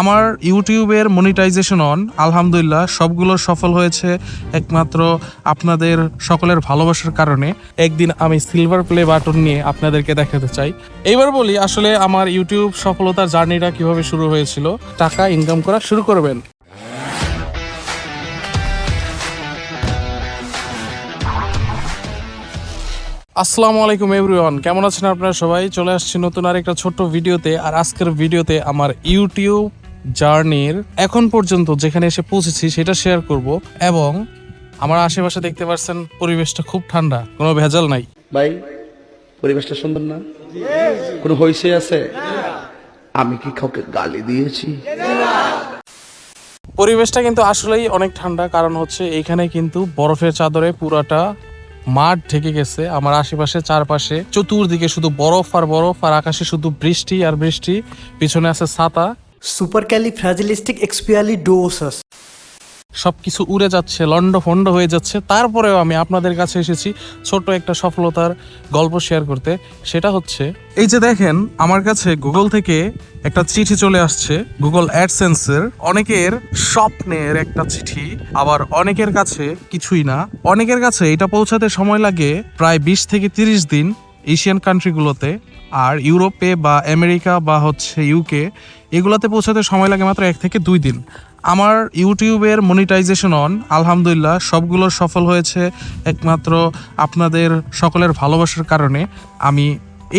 আমার ইউটিউবের monetization on আলহামদুলিল্লাহ, সবগুলো সফল হয়েছে একমাত্র আপনাদের সকলের ভালোবাসার কারণে। একদিন আমি সিলভার প্লে বাটন নিয়ে আপনাদেরকে দেখাতে চাই। এইবার বলি, আসলে আমার ইউটিউব সফলতার জার্নিটা কীভাবে শুরু হয়েছিল, টাকা ইনকাম করা শুরু করবেন। আসসালামু আলাইকুম এভরিওয়ান কেমন আছেন আপনারা সবাই? চলে আসছি নতুন আর একটা ছোট্ট ভিডিওতে, আর আজকের ভিডিওতে আমার ইউটিউব জার্নির এখন পর্যন্ত যেখানে এসে পৌঁছেছি সেটা শেয়ার করব এবং আমার আশেপাশে দেখতে পাচ্ছেন পরিবেশটা খুব ঠান্ডা কোনো ভেজাল নাই। ভাই পরিবেশটা সুন্দর না? কোনো হইসে আছে? আমি কি কাউকে গালি দিয়েছি? পরিবেশটা কিন্তু আসলেই অনেক ঠান্ডা কারণ হচ্ছে এইখানে কিন্তু বরফের চাদরে পুরাটা মাঠ ঢেকে গেছে। আমার আশেপাশে চারপাশে চতুর্দিকে শুধু বরফ আর বরফ আর আকাশে শুধু বৃষ্টি আর বৃষ্টি পিছনে আছে ছাতা। Supercalifragilisticexpialidocious সবকিছু উড়ে যাচ্ছে লন্ড ফন্ড হয়ে যাচ্ছে। তারপরেও আমি আপনাদের কাছে এসেছি ছোট একটা সফলতার গল্প শেয়ার করতে। সেটা হচ্ছে, এই যে দেখেন, আমার কাছে গুগল থেকে একটা চিঠি চলে আসছে গুগল অ্যাডসেন্সের অনেকের স্বপ্নের একটা চিঠি, আবার অনেকের কাছে কিছুই না। অনেকের কাছে এটা পৌঁছাতে সময় লাগে প্রায় বিশ থেকে তিরিশ দিন এশিয়ান কান্ট্রিগুলোতে আর ইউরোপে বা আমেরিকা বা হচ্ছে ইউকে এগুলাতে পৌঁছাতে সময় লাগে মাত্র এক থেকে দুই দিন। আমার ইউটিউবের মনিটাইজেশন অন আলহামদুলিল্লাহ, সবগুলো সফল হয়েছে একমাত্র আপনাদের সকলের ভালোবাসার কারণে। আমি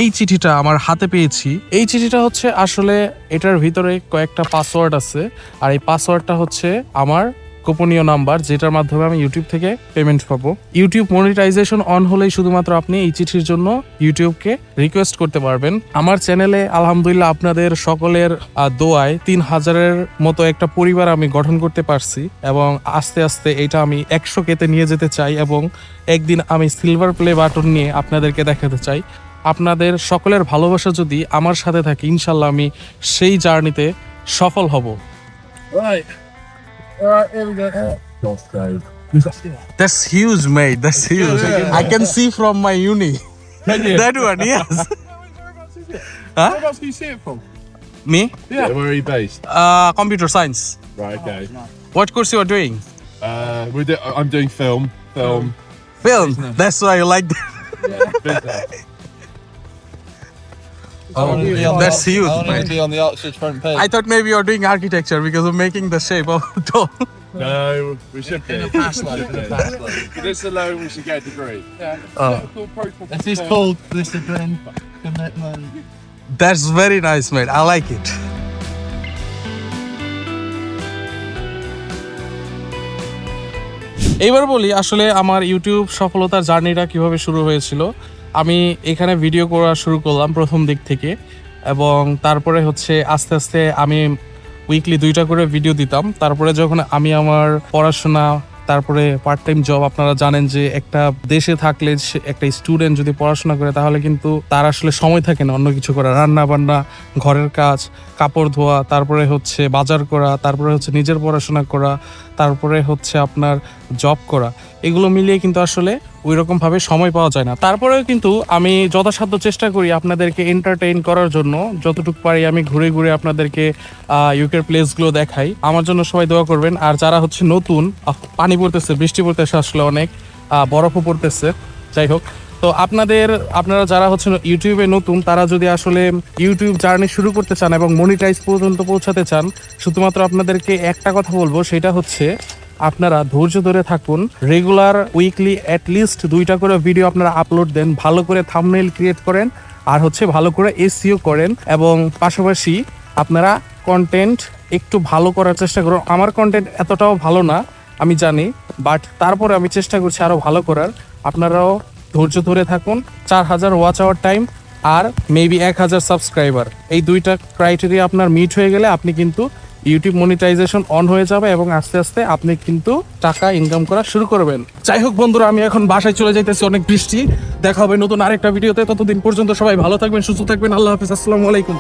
এই চিঠিটা আমার হাতে পেয়েছি। এই চিঠিটা হচ্ছে আসলে এটার ভিতরে কয়েকটা পাসওয়ার্ড আছে, আর এই পাসওয়ার্ডটা হচ্ছে আমার গোপনীয় নাম্বার, যেটার মাধ্যমে আমি ইউটিউব থেকে পেমেন্ট পাবো। ইউটিউব মনিটাইজেশন অন হলেই শুধুমাত্র আপনি এই চিঠির জন্য ইউটিউবকে রিকোয়েস্ট করতে পারবেন। আমার চ্যানেলে আলহামদুলিল্লাহ আপনাদের সকলের দোয়ায় তিন হাজারের মতো একটা পরিবার আমি গঠন করতে পারছি এবং আস্তে আস্তে এটা আমি একশো কেতে নিয়ে যেতে চাই এবং একদিন আমি সিলভার প্লে বাটন নিয়ে আপনাদেরকে দেখাতে চাই। আপনাদের সকলের ভালোবাসা যদি আমার সাথে থাকে, ইনশাল্লাহ আমি সেই জার্নিতে সফল হব. Alright, here we go. God's sake. That's huge, mate. That's huge. I can see from my uni. That one, yes. Huh? Whereabouts do you see it from? Me? Yeah. Where are you based? Uh, computer science. Right, okay. What course you are doing? Uh, we're do- I'm doing film. Film. Film. That's why you like. Business. That's huge, I want mate. to be on the Oxford front page. I thought maybe you're doing architecture because of making the shape of dome. No, we should be. In a past life, in a past life. This alone, we should get a degree. Uh, This is called discipline, commitment. that's very nice, mate. I like it. এইবার বলি আসলে আমার YouTube সফলতার জার্নিটা কীভাবে শুরু হয়েছিল আমি এখানে ভিডিও করা শুরু করলাম প্রথম দিক থেকে, এবং তারপরে হচ্ছে আস্তে আস্তে আমি উইকলি দুইটা করে ভিডিও দিতাম। তারপরে যখন আমি আমার পড়াশোনা, তারপরে পার্ট টাইম জব আপনারা জানেন যে একটা দেশে থাকলে একটা স্টুডেন্ট যদি পড়াশোনা করে, তাহলে কিন্তু তার আসলে সময় থাকে না অন্য কিছু করা রান্না বান্না ঘরের কাজ, কাপড় ধোয়া, তারপরে হচ্ছে বাজার করা, তারপরে হচ্ছে নিজের পড়াশোনা করা তারপরে হচ্ছে আপনার জব করা। এগুলো মিলিয়ে কিন্তু আসলে ওই রকম ভাবে সময় পাওয়া যায় না। তারপরেও কিন্তু আমি যথাসাধ্য চেষ্টা করি আপনাদেরকে এন্টারটেইন করার জন্য। যতটুকু পারি আমি ঘুরে ঘুরে আপনাদেরকে ইউকের প্লেসগুলো দেখাই। আমার জন্য সবাই দোয়া করবেন। আর যারা হচ্ছে নতুন পানি পড়তেছে, বৃষ্টি পড়তেছে আসলে অনেক বরফও পড়তেছে। যাই হোক তো আপনাদের, আপনারা যারা হচ্ছে ইউটিউবে নতুন, তারা যদি আসলে ইউটিউব জার্নি শুরু করতে চান এবং মনিটাইজ পর্যন্ত পৌঁছাতে চান, শুধুমাত্র আপনাদেরকে একটা কথা বলব, সেটা হচ্ছে আপনারা ধৈর্য ধরে থাকুন রেগুলার উইকলি লিস্ট দুইটা করে ভিডিও আপনারা আপলোড দেন, ভালো করে থাম্বনেইল ক্রিয়েট করেন, আর হচ্ছে ভালো করে এসিও করেন, এবং পাশাপাশি আপনারা কন্টেন্ট একটু ভালো করার চেষ্টা করুন। আমার কন্টেন্ট এতটাও ভালো না, আমি জানি বাট তারপরে আমি চেষ্টা করছি আরও ভালো করার। আপনারাও ধৈর্য ধরে থাকুন, চার হাজার ওয়াচ আওয়ার টাইম আর মেবি এক হাজার সাবস্ক্রাইবার এই দুইটা ক্রাইটেরিয়া আপনার মিট হয়ে গেলে আপনি কিন্তু ইউটিউব মনিটাইজেশন অন হয়ে যাবে এবং আস্তে আস্তে আপনি কিন্তু টাকা ইনকাম করা শুরু করবেন। যাই হোক বন্ধুরা, আমি এখন বাসায় চলে যাইতেছি, অনেক বৃষ্টি। দেখা হবে নতুন আরেকটা ভিডিওতে ততদিন পর্যন্ত সবাই ভালো থাকবেন, সুস্থ থাকবেন। আল্লাহ হাফিজ, আসসালামু আলাইকুম।